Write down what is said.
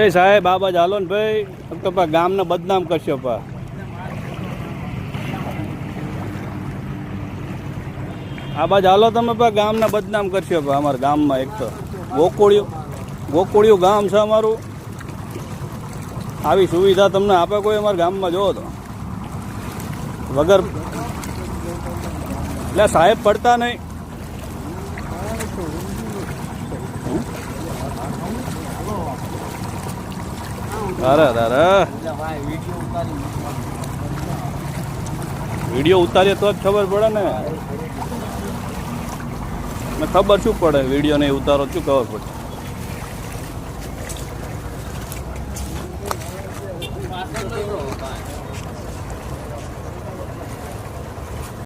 એ સાહેબ બાજુ હાલો ને ભાઈ. તો પા ગામને બદનામ કરશો પા. આ બાજુ હાલો તમે પા, ગામને બદનામ કરશો પા અમારા ગામમાં એક તો. ગોકુળિયું ગોકુળિયું ગામ છે અમારું. આવી સુવિધા તમને આપે કોઈ અમારા ગામમાં જોવો તો. વગર એટલે સાહેબ, પડતા નહીં. અરે અરે વીડિયો ઉતારીએ તો જ ખબર પડે ને. ને ખબર શું પડે? વીડિયો નહીં ઉતારો શું ખબર પડે?